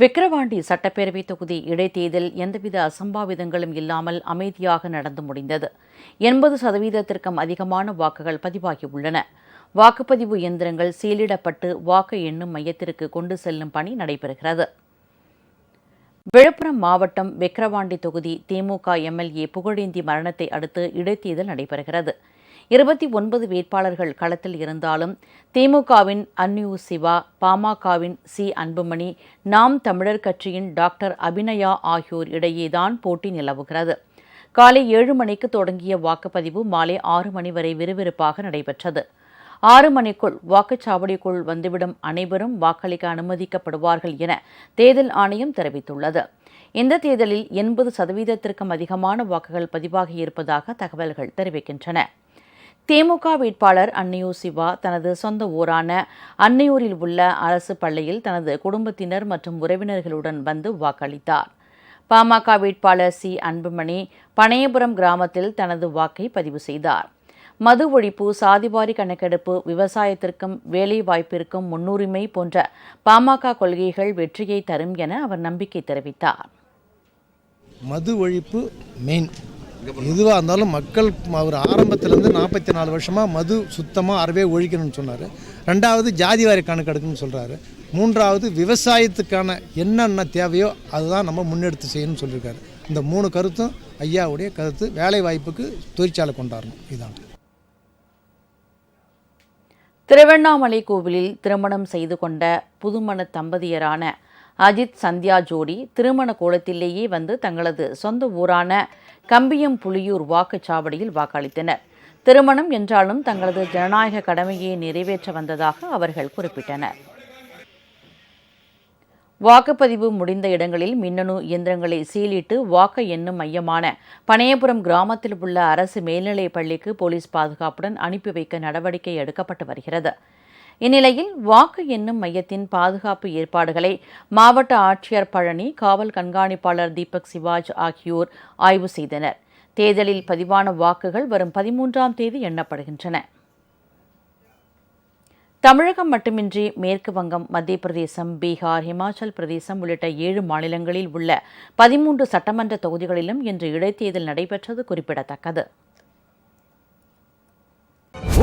விக்கிரவாண்டி சட்டப்பேரவை தொகுதி இடைத்தேர்தல் எந்தவித அசம்பாவிதங்களும் இல்லாமல் அமைதியாக நடந்து முடிந்தது. எண்பது சதவீதத்திற்கும் அதிகமான வாக்குகள் பதிவாகியுள்ளன. வாக்குப்பதிவு இயந்திரங்கள் சீலிடப்பட்டு வாக்கு எண்ணும் மையத்திற்கு கொண்டு செல்லும் பணி நடைபெறுகிறது. விழுப்புரம் மாவட்டம் விக்கிரவாண்டி தொகுதி திமுக எம்எல்ஏ புகழேந்தி மரணத்தை அடுத்து இடைத்தேர்தல் நடைபெறுகிறது. இருபத்தி ஒன்பது வேட்பாளர்கள் களத்தில் இருந்தாலும் திமுகவின் அன்யு சிவா பாமகவின் சி அன்புமணி நாம் தமிழர் கட்சியின் டாக்டர் அபிநயா ஆகியோர் இடையேதான் போட்டி நிலவுகிறது. காலை ஏழு மணிக்கு தொடங்கிய வாக்குப்பதிவு மாலை ஆறு மணி வரை விறுவிறுப்பாக நடைபெற்றது. ஆறு மணிக்குள் வாக்குச்சாவடிக்குள் வந்துவிடும் அனைவரும் வாக்களிக்க அனுமதிக்கப்படுவார்கள் என தேர்தல் ஆணையம் தெரிவித்துள்ளது. இந்த தேர்தலில் எண்பது சதவீதத்திற்கும் அதிகமான வாக்குகள் பதிவாகியிருப்பதாக தகவல்கள் தெரிவிக்கின்றன. திமுக வேட்பாளர் அன்னியூர் சிவா தனது சொந்த ஊரான அன்னையூரில் உள்ள அரசு பள்ளியில் தனது குடும்பத்தினர் மற்றும் உறவினர்களுடன் வந்து வாக்களித்தார். பாமக வேட்பாளர் சி. அன்புமணி பனையபுரம் கிராமத்தில் தனது வாக்கை பதிவு செய்தார். மது ஒழிப்பு சாதிவாரி கணக்கெடுப்பு விவசாயத்திற்கும் வேலைவாய்ப்பிற்கும் முன்னுரிமை போன்ற பாமக கொள்கைகள் வெற்றியை தரும் என அவர் நம்பிக்கை தெரிவித்தார். மது ஒழிப்பு மெயின் எதுவாக இருந்தாலும் மக்கள் அவர் ஆரம்பத்திலேருந்து நாற்பத்தி நாலு வருஷமாக மது சுத்தமாக அறவே ஒழிக்கணும்னு சொன்னார். ரெண்டாவது ஜாதி வாரி கணக்கெடுக்கணும்னு சொல்கிறாரு மூன்றாவது விவசாயத்துக்கான என்னென்ன தேவையோ அதுதான் நம்ம முன்னெடுத்து செய்யணும்னு சொல்லியிருக்காரு. இந்த மூணு கருத்தும் ஐயாவுடைய கருத்து வேலை வாய்ப்புக்கு தொழிற்சாலை கொண்டாடணும். இதுதான் திருவண்ணாமலை கோவிலில் திருமணம் செய்து கொண்ட புதுமண தம்பதியரான அஜித் சந்தியா ஜோடி திருமண கோலத்திலேயே வந்து தங்களது சொந்த ஊரான கம்பியம் புலியூர் வாக்குச்சாவடியில் வாக்களித்தனர். திருமணம் என்றாலும் தங்களது ஜனநாயக கடமையை நிறைவேற்ற வந்ததாக அவர்கள் குறிப்பிட்டனர். வாக்குப்பதிவு முடிந்த இடங்களில் மின்னணு இயந்திரங்களை சீலிட்டு வாக்கு எண்ணும் மையமான பனையபுரம் கிராமத்தில் உள்ள அரசு மேல்நிலைப் பள்ளிக்கு போலீஸ் பாதுகாப்புடன் அனுப்பி வைக்க நடவடிக்கை எடுக்கப்பட்டு வருகிறது. இந்நிலையில் வாக்கு எண்ணும் மையத்தின் பாதுகாப்பு ஏற்பாடுகளை மாவட்ட ஆட்சியர் பழனி காவல் கண்காணிப்பாளர் தீபக் சிவாஜ் ஆகியோர் ஆய்வு செய்தனர். தேர்தலில் பதிவான வாக்குகள் வரும் பதிமூன்றாம் தேதி எண்ணப்படுகின்றன. தமிழகம் மட்டுமின்றி மேற்கு வங்கம் மத்திய பிரதேசம் பீகார் ஹிமாச்சல் பிரதேசம் உள்ளிட்ட ஏழு மாநிலங்களில் உள்ள பதிமூன்று சட்டமன்ற தொகுதிகளிலும் இன்று இடைத்தேர்தல் நடைபெற்றது குறிப்பிடத்தக்கது.